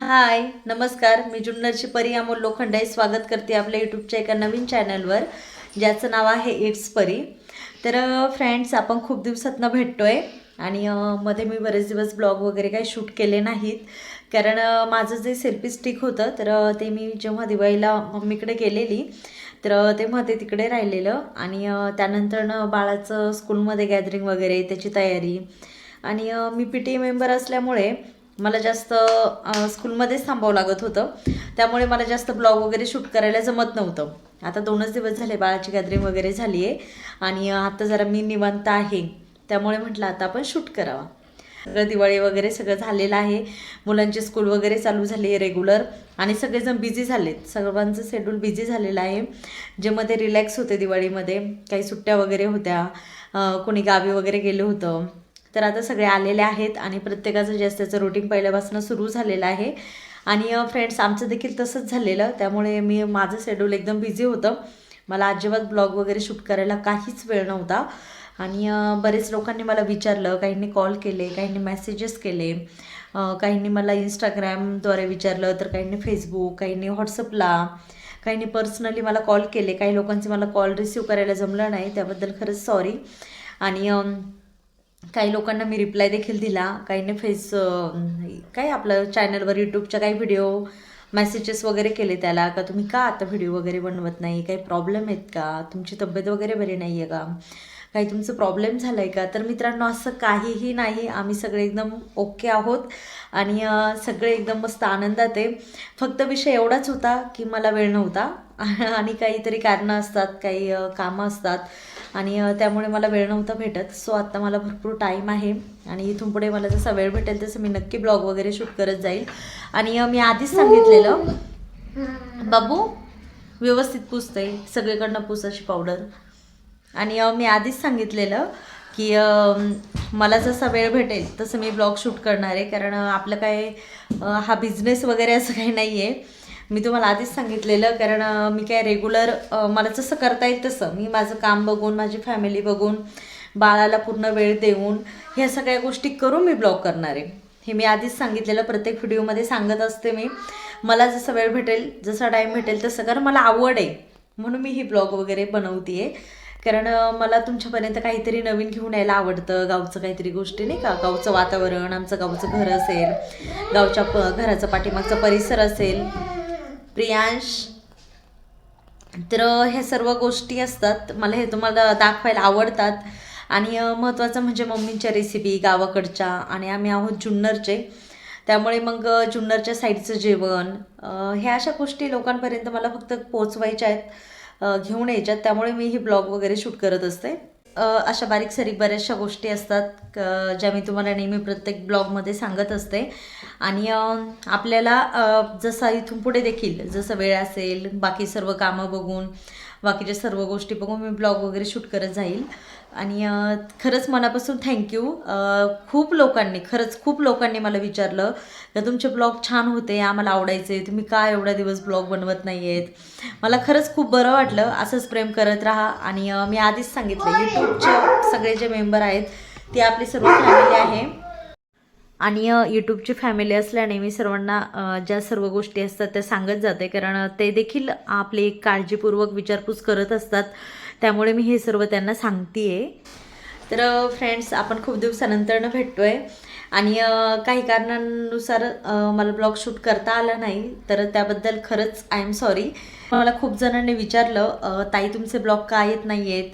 हाय नमस्कार. मी जुन्नरची परी अमोल लोखंडे. स्वागत करते आपल्या यूट्यूबच्या एका नवीन चॅनलवर ज्याचं नाव आहे इट्स परी. तर फ्रेंड्स आपण खूप दिवसातनं भेटतो आहे आणि मध्ये मी बरेच दिवस ब्लॉग वगैरे काही शूट केले नाहीत. कारण माझं जे सेल्फी स्टिक होतं तर ते मी जेव्हा दिवाळीला मम्मीकडे गेलेली तर तेव्हा ते तिकडे राहिलेलं. आणि त्यानंतर त्यानंतरनं बाळाचं स्कूलमध्ये गॅदरिंग वगैरे त्याची तयारी. आणि मी पी टी मेंबर असल्यामुळे मला जास्त स्कूलमध्येच थांबावं लागत होतं. त्यामुळे मला जास्त ब्लॉग वगैरे शूट करायला जमत नव्हतं. आता दोनच दिवस झाले बाळाची गॅदरिंग वगैरे झाली आहे आणि आता जरा मी निवांत आहे. त्यामुळे म्हटलं आता आपण शूट करावा. सगळं दिवाळी वगैरे सगळं झालेलं आहे. मुलांची स्कूल वगैरे चालू झाली आहे रेग्युलर आणि सगळेजण बिझी झालेत. सर्वांचं शेड्यूल बिझी झालेलं आहे. जे मध्ये रिलॅक्स होते दिवाळीमध्ये. काही सुट्ट्या वगैरे होत्या. कोणी गावी वगैरे गेलं होतं. तर आता सगळे आलेले आहेत आणि प्रत्येकाचं जास्त त्याचं रुटीन पहिल्यापासून सुरू झालेलं आहे. आणि फ्रेंड्स आमचं देखील तसंच झालेलं. त्यामुळे मी माझं शेड्यूल एकदम बिझी होतं. मला अजिबात ब्लॉग वगैरे शूट करायला काहीच वेळ नव्हता. आणि बरेच लोकांनी मला विचारलं काहींनी कॉल केले काहींनी मेसेजेस केले. काहींनी मला इंस्टाग्रामद्वारे विचारलं तर काहींनी फेसबुक काहींनी व्हॉट्सअपला काहींनी पर्सनली मला कॉल केले. काही लोकांचे मला कॉल रिसीव करायला जमलं नाही त्याबद्दल खरंच सॉरी आणि काही लोकांना मी रिप्लाय देखील दिला. काहींनी फेस काय आपलं चॅनलवर यूट्यूबच्या काही व्हिडिओ मेसेजेस वगैरे केले त्याला का तुम्ही का आता व्हिडिओ वगैरे बनवत नाही? काही प्रॉब्लेम आहेत का? तुमची तब्येत वगैरे बरी नाही आहे का? काही तुमचं प्रॉब्लेम झाला आहे का? तर मित्रांनो असं काहीही नाही. आम्ही सगळे एकदम ओके आहोत. आणि सगळे एकदम मस्त आनंदात आहे. फक्त विषय एवढाच होता की मला वेळ नव्हता. आणि काहीतरी कारणं असतात काही कामं असतात. आणि त्यामुळे मला वेळ नव्हता भेटत. सो आत्ता मला भरपूर टाईम आहे आणि इथून पुढे मला जसा वेळ भेटेल तसं मी नक्की ब्लॉग वगैरे शूट करत जाईल. आणि मी आधीच सांगितलेलं बाबू व्यवस्थित पुसते सगळीकडनं पुस अशी पावडर आणि मी आधीच सांगितलेलं की मला जसा वेळ भेटेल तसं मी ब्लॉग शूट करणार आहे. कारण आपलं काय हा बिझनेस वगैरे असं काही नाही आहे मी तुम्हाला आधीच सांगितलेलं कारण मी काय रेग्युलर मला जसं करता येईल तसं. मी माझं काम बघून माझी फॅमिली बघून बाळाला पूर्ण वेळ देऊन ह्या सगळ्या गोष्टी करून मी ब्लॉग करणार आहे. हे मी आधीच सांगितलेलं प्रत्येक व्हिडिओमध्ये सांगत असते मी. मला जसं वेळ भेटेल जसा टाईम भेटेल तसं कारण मला आवड आहे. म्हणून मी ही ब्लॉग वगैरे बनवते कारण मला तुमच्यापर्यंत काहीतरी नवीन घेऊन यायला आवडतं गावचं काहीतरी गोष्टी नाही का? गावचं वातावरण आमचं गावचं घर असेल गावच्या प घराचं पाठीमागचा परिसर असेल प्रियांश तर ह्या सर्व गोष्टी असतात. मला हे तुम्हाला दाखवायला आवडतात. आणि महत्त्वाचं म्हणजे मम्मींच्या रेसिपी गावाकडच्या. आणि आम्ही आहोत जुन्नरचे. त्यामुळे मग जुन्नरच्या साईडचं जेवण ह्या अशा गोष्टी लोकांपर्यंत मला फक्त पोचवायच्या आहेत घेऊन यायच्यात त्यामुळे मी हे ब्लॉग वगैरे शूट करत असते. अशा बारीक सारीक बऱ्याचशा गोष्टी असतात ज्या मी तुम्हाला नेहमी प्रत्येक ब्लॉगमध्ये सांगत असते. आणि आपल्याला जसा इथून पुढे देखील जसं वेळ असेल बाकी सर्व कामं बघून बाकीच्या सर्व गोष्टी बघून मी ब्लॉग वगैरे शूट करत जाईल. आणि खरंच मनापासून थँक्यू खूप लोकांनी खरंच खूप लोकांनी मला विचारलं का तुमचे ब्लॉग छान होते आम्हाला आवडायचे तुम्ही का एवढा दिवस ब्लॉग बनवत नाही आहेत मला खरंच खूप बरं वाटलं असंच प्रेम करत राहा. आणि मी आधीच सांगितलं यूट्यूबचे सगळे जे मेंबर आहेत ते आपली सर्व फॅमिली आहे. आणि यूट्यूबची फॅमिली असल्याने मी सर्वांना ज्या सर्व गोष्टी असतात त्या सांगत जाते. कारण ते देखील आपले काळजीपूर्वक विचारपूस करत असतात. त्यामुळे मी हे सर्व त्यांना सांगते तर फ्रेंड्स आपण खूप दिवसानंतरनं भेटतो आहे आणि काही कारणांनुसार मला ब्लॉग शूट करता आला नाही. तर त्याबद्दल खरंच आय एम सॉरी मला खूप जणांनी विचारलं ताई तुमचे ब्लॉग का येत नाही आहेत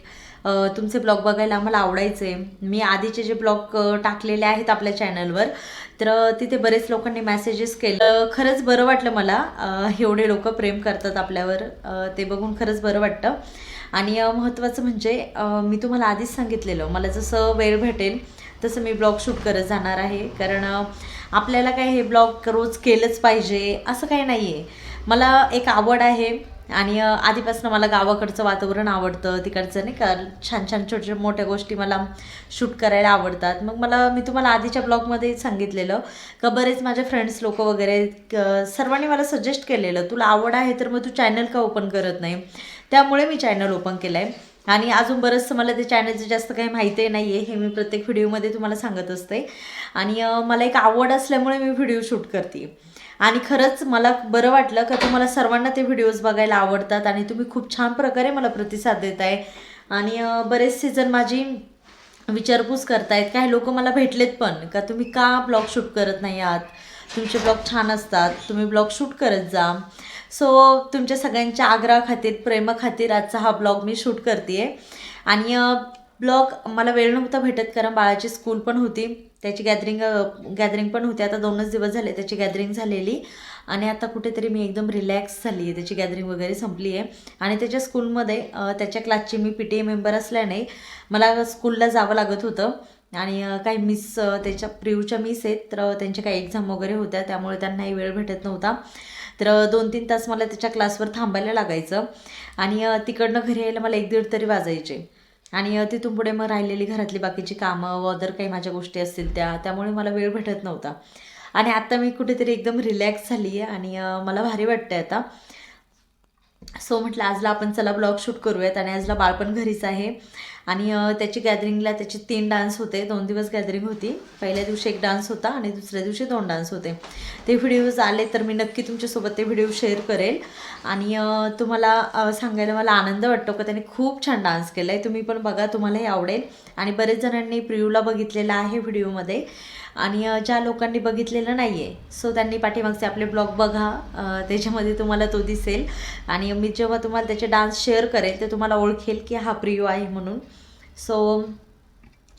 तुमचे ब्लॉग बघायला आम्हाला आवडायचे. मी आधीचे जे ब्लॉग टाकलेले आहेत आपल्या चॅनलवर तर तिथे बरेच लोकांनी मेसेजेस केलं. खरंच बरं वाटलं मला. एवढे लोक प्रेम करतात आपल्यावर. ते बघून खरंच बरं वाटतं. आणि महत्त्वाचं म्हणजे मी तुम्हाला आधीच सांगितलेलं मला जसं वेळ भेटेल तसं मी ब्लॉग शूट करत जाणार आहे. कारण आपल्याला काय हे ब्लॉग रोज केलंच पाहिजे असं काही नाही आहे मला एक आवड आहे आणि आधीपासून मला गावाकडचं वातावरण आवडतं तिकडचं नाही का छान छान छोट्या मोठ्या गोष्टी मला शूट करायला आवडतात. मग मला मी तुम्हाला आधीच्या ब्लॉगमध्ये सांगितलेलं का बरेच माझे फ्रेंड्स लोक वगैरे सर्वांनी मला सजेस्ट केलेलं तुला आवड आहे तर मग तू चॅनल का ओपन करत नाही? त्यामुळे मी चॅनल ओपन केलं आहे आणि अजून बरंचसं मला ते चॅनलचं जास्त काही माहिती नाही आहे हे मी प्रत्येक व्हिडिओमध्ये तुम्हाला सांगत असते. आणि मला एक आवड असल्यामुळे मी व्हिडिओ शूट करते आणि खरंच मला बरं वाटलं का तुम्हाला सर्वांना ते व्हिडिओज बघायला आवडतात आणि तुम्ही खूप छान प्रकारे मला प्रतिसाद देत आहे आणि बरेचसे जण माझी विचारपूस करतायत. काही लोक मला भेटलेत पण का तुम्ही का ब्लॉग शूट करत नाही आहात? तुमचे ब्लॉग छान असतात तुम्ही ब्लॉग शूट करत जा. सो तुमच्या सगळ्यांच्या आग्रहाखातीर प्रेमाखातीर आजचा हा ब्लॉग मी शूट करते आणि ब्लॉग मला वेळ नव्हता भेटत कारण बाळाची स्कूल पण होती. त्याची गॅदरिंग गॅदरिंग पण होती. आता दोनच दिवस झाले त्याची गॅदरिंग झालेली. आणि आता कुठेतरी मी एकदम रिलॅक्स झाली आहे. त्याची गॅदरिंग वगैरे संपली आहे. आणि त्याच्या स्कूलमध्ये त्याच्या क्लासची मी पी टी ए मेंबर असल्याने मला स्कूलला जावं लागत होतं. आणि काही मिस त्याच्या प्रियूच्या मिस आहेत. तर त्यांच्या काही एक्झाम वगैरे होत्या. त्यामुळे त्यांनाही वेळ भेटत नव्हता. तर दोन तीन तास मला त्याच्या क्लासवर थांबायला लागायचं. आणि तिकडनं घरी यायला मला एक दीड तरी वाजायचे. आणि तिथून पुढे मग राहिलेली घरातली बाकीची कामं व अदर काही माझ्या गोष्टी असतील त्या त्यामुळे मला वेळ भेटत नव्हता. आणि आता मी कुठेतरी एकदम रिलॅक्स झाली आहे आणि मला भारी वाटतंय आता. सो म्हटलं आजला आपण चला ब्लॉग शूट करूयात आणि आजला बाळपण घरीच आहे. आणि त्याची गॅदरिंगला त्याचे तीन डान्स होते. दोन दिवस गॅदरिंग होती. पहिल्या दिवशी एक डान्स होता आणि दुसऱ्या दिवशी दोन डान्स होते. ते व्हिडिओज आले तर मी नक्की तुमच्यासोबत ते व्हिडिओ शेअर करेल. आणि तुम्हाला सांगायला मला आनंद वाटतो का? त्याने खूप छान डान्स केला आहे तुम्ही पण बघा तुम्हालाही आवडेल. आणि बरेच जणांनी प्रियूला बघितलेला आहे व्हिडिओमध्ये आणि ज्या लोकांनी बघितलेलं नाही आहे सो त्यांनी पाठीमागचे आपले ब्लॉग बघा. त्याच्यामध्ये तुम्हाला तो दिसेल. आणि मी जेव्हा तुम्हाला त्याचे डान्स शेअर करेल ते तुम्हाला ओळखेल की हा प्रियो आहे म्हणून. सो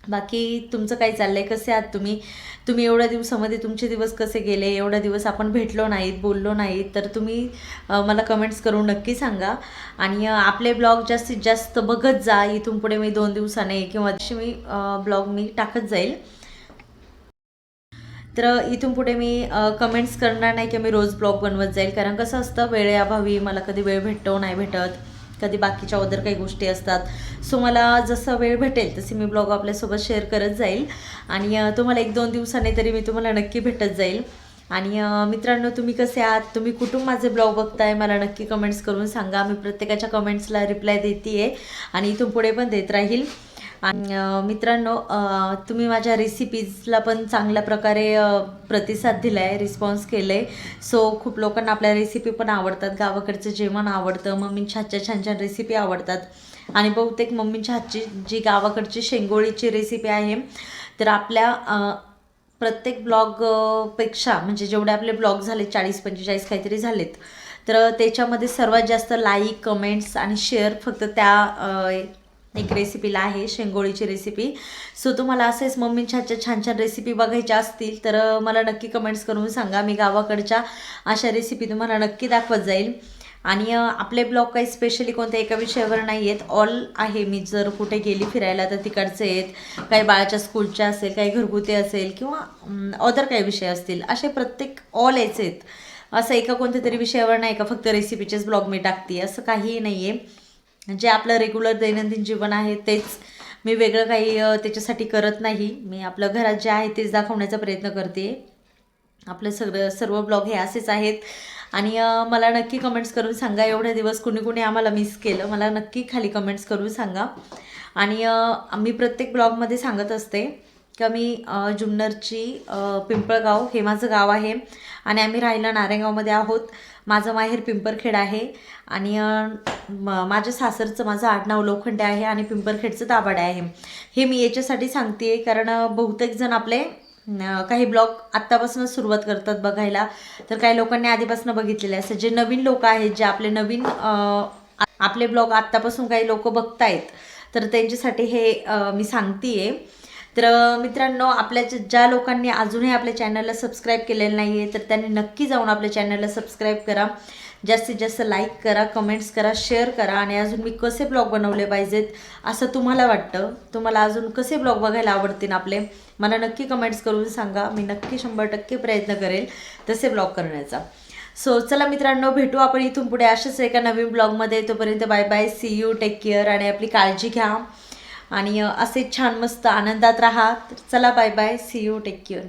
बाकी तुमचं काय चाललं आहे कसे आहात तुम्ही? तुम्ही एवढ्या दिवसामध्ये तुमचे दिवस कसे गेले? एवढ्या दिवस आपण भेटलो नाहीत बोललो नाहीत तर तुम्ही मला कमेंट्स करून नक्की सांगा. आणि आपले ब्लॉग जास्तीत जास्त बघत जा. इथून पुढे मी दोन दिवसाने किंवा दिवशी मी ब्लॉग मी टाकत जाईल. तर इथून पुढे मी कमेंट्स करणार नाही की मी रोज ब्लॉग बनवत जाईल. कारण कसं असतं वेळेअभावी मला कधी वेळ भेटतो नाही भेटत. कधी बाकीच्या अदर काही गोष्टी असतात. सो मला जसं वेळ भेटेल तसे मी ब्लॉग आपल्यासोबत शेअर करत जाईल. आणि तुम्हाला एक दोन दिवसाने तरी मी तुम्हाला नक्की भेटत जाईल. आणि मित्रांनो तुम्ही कसे आहात? तुम्ही कुठून माझे ब्लॉग बघताय? मला नक्की कमेंट्स करून सांगा. मी प्रत्येकाच्या कमेंट्सला रिप्लाय देते आहे आणि इथून पुढे पण देत राहील. आणि मित्रांनो तुम्ही माझ्या रेसिपीजला पण चांगल्या प्रकारे प्रतिसाद दिला आहे रिस्पॉन्स केलं आहे सो खूप लोकांना आपल्या रेसिपी पण आवडतात. गावाकडचं जेवण आवडतं. मम्मींच्या हातच्या छान छान रेसिपी आवडतात. आणि बहुतेक मम्मींच्या हातची जी गावाकडची शेंगोळीची रेसिपी आहे तर आपल्या प्रत्येक ब्लॉगपेक्षा म्हणजे जेवढे आपले ब्लॉग झाले चाळीस पंचेचाळीस काहीतरी झालेत तर त्याच्यामध्ये सर्वात जास्त लाईक कमेंट्स आणि शेअर फक्त त्या एक रेसिपीला आहे शेंगोळीची रेसिपी सो तुम्हाला असेच मम्मींच्या हातच्या छान छान रेसिपी बघायच्या असतील तर मला नक्की कमेंट्स करून सांगा. मी गावाकडच्या अशा रेसिपी तुम्हाला नक्की दाखवत जाईल. आणि आपले ब्लॉग काही स्पेशली कोणत्या एका विषयावर नाही आहेत ऑल आहे. मी जर कुठे गेली फिरायला तर तिकडचे आहेत. काही बाळाच्या स्कूलच्या असेल काही घरगुती असेल किंवा अदर काही विषय असतील असे प्रत्येक ऑल यायचे आहेत. असं एका कोणत्या तरी विषयावर नाही का फक्त रेसिपीचेच ब्लॉग मी टाकते. असं काहीही नाही आहे जे आपलं रेग्युलर दैनंदिन जीवन आहे तेच मी वेगळं काही त्याच्यासाठी करत नाही. मी आपलं घरात जे आहे तेच दाखवण्याचा प्रयत्न करते. आपलं सगळं सर्व ब्लॉग हे असेच आहेत. आणि मला नक्की कमेंट्स करून सांगा. एवढे दिवस कुणी कुणी आम्हाला मिस केलं. मला नक्की खाली कमेंट्स करून सांगा. आणि मी प्रत्येक ब्लॉगमध्ये सांगत असते का मी जुन्नरची पिंपळगाव हे माझं गाव आहे. आणि आम्ही राहायला नारेगावमध्ये आहोत. माझं माहेर पिंपरखेड आहे. आणि म- माझ्या सासरचं माझं आडनाव लोखंडे आहे आणि पिंपरखेडचं दाभाडे आहे. हे मी याच्यासाठी सांगते कारण बहुतेक जण आपले काही ब्लॉग आत्तापासूनच सुरुवात करतात बघायला. तर काही लोकांनी आधीपासून बघितलेले असतात. जे नवीन लोक आहेत जे आपले नवीन आपले ब्लॉग आत्तापासून काही लोक बघतायत तर त्यांच्यासाठी हे मी सांगते आहे तर मित्रांनो आपल्या ज्या- ज्या लोकांनी अजूनही आपल्या चॅनलला सबस्क्राईब केलेलं नाही आहे तर त्यांनी नक्की जाऊन आपल्या चॅनलला सबस्क्राईब करा. जास्तीत जास्त लाईक करा कमेंट्स करा शेअर करा आणि अजून मी कसे ब्लॉग बनवले पाहिजेत असं तुम्हाला वाटतं तुम्हाला अजून कसे ब्लॉग बघायला आवडतील आपले मला नक्की कमेंट्स करून सांगा. मी नक्की शंभर टक्के प्रयत्न करेल तसे ब्लॉग करण्याचा. सो चला मित्रांनो भेटू आपण इथून पुढे अशाच एका नवीन ब्लॉगमध्ये तोपर्यंत bye bye see you take care आणि आपली काळजी घ्या. आणि असे छान मस्त आनंदात राहा. तर चला bye bye see you take care